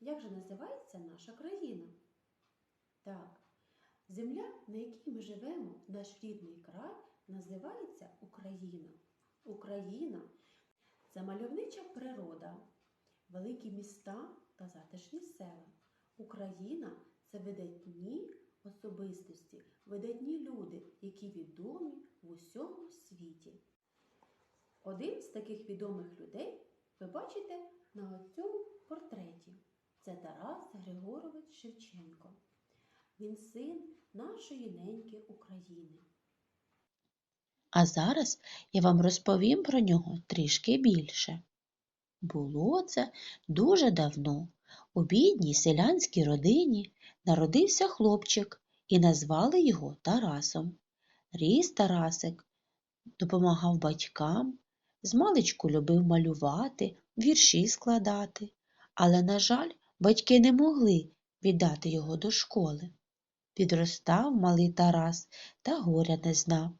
як же називається наша країна? Так, земля, на якій ми живемо, наш рідний край, називається Україна. Україна це мальовнича природа, великі міста та затишні села. Україна це видатні особистості, видатні люди, які відомі в усьому світі. Один з таких відомих людей ви бачите на цьому портреті. Це Тарас Григорович Шевченко. Він син нашої неньки України. А зараз я вам розповім про нього трішки більше. Було це дуже давно. У бідній селянській родині народився хлопчик і назвали його Тарасом. Ріс Тарасик, допомагав батькам, змалечку любив малювати, вірші складати. Але, на жаль, батьки не могли віддати його до школи. Підростав малий Тарас та горя не знав.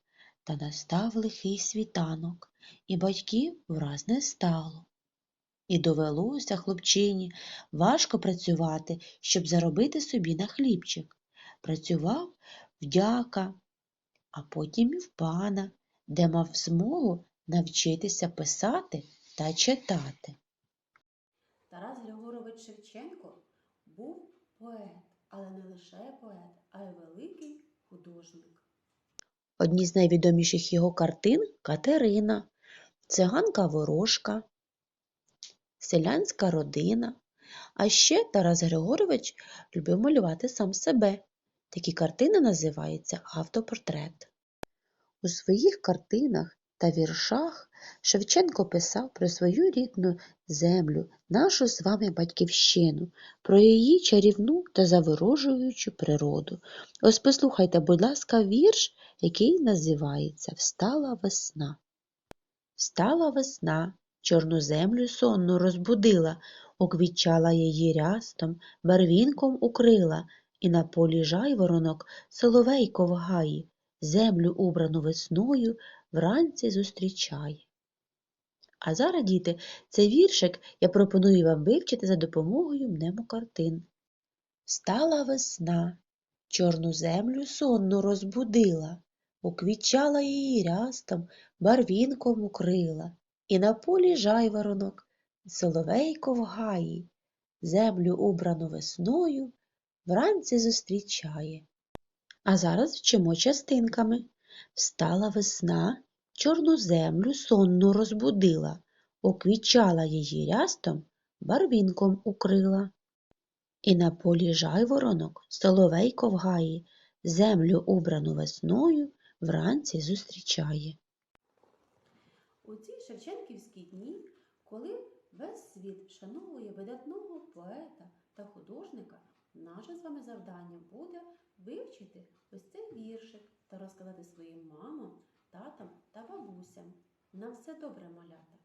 Та настав лихий світанок, і батьків враз не стало. І довелося хлопчині важко працювати, щоб заробити собі на хлібчик. Працював вдяка, а потім і в пана, де мав змогу навчитися писати та читати. Тарас Григорович Шевченко був поет, але не лише поет, а й великий художник. Одні з найвідоміших його картин Катерина, циганка ворожка, селянська родина. А ще Тарас Григорович любив малювати сам себе. Такі картини називаються автопортрет. У своїх картинах та віршах Шевченко писав про свою рідну землю, нашу з вами батьківщину, про її чарівну та заворожуючу природу. Ось послухайте, будь ласка, вірш, який називається Встала весна. Встала весна, чорну землю сонну розбудила, уквічала її рястом, барвінком укрила, і на полі жайворонок соловейко в гаї, землю убрану весною вранці зустрічає. А зараз, діти, цей віршик я пропоную вам вивчити за допомогою мнемокартин. Стала весна, чорну землю сонну розбудила, уквічала її рястом, барвінком укрила, і на полі жайворонок, соловейко в гаї, землю убрану весною вранці зустрічає. А зараз вчимо частинками. Встала весна, чорну землю сонну розбудила, оквічала її рястом, барвінком укрила. І на полі жайворонок, соловейко в гаї, землю убрану весною вранці зустрічає. У ці Шевченківські дні, коли весь світ вшановує видатного поета та художника, наше з вами завдання буде вивчити ось цей віршик та розказати своїм мамам, татам та бабусям. На все добре, малята!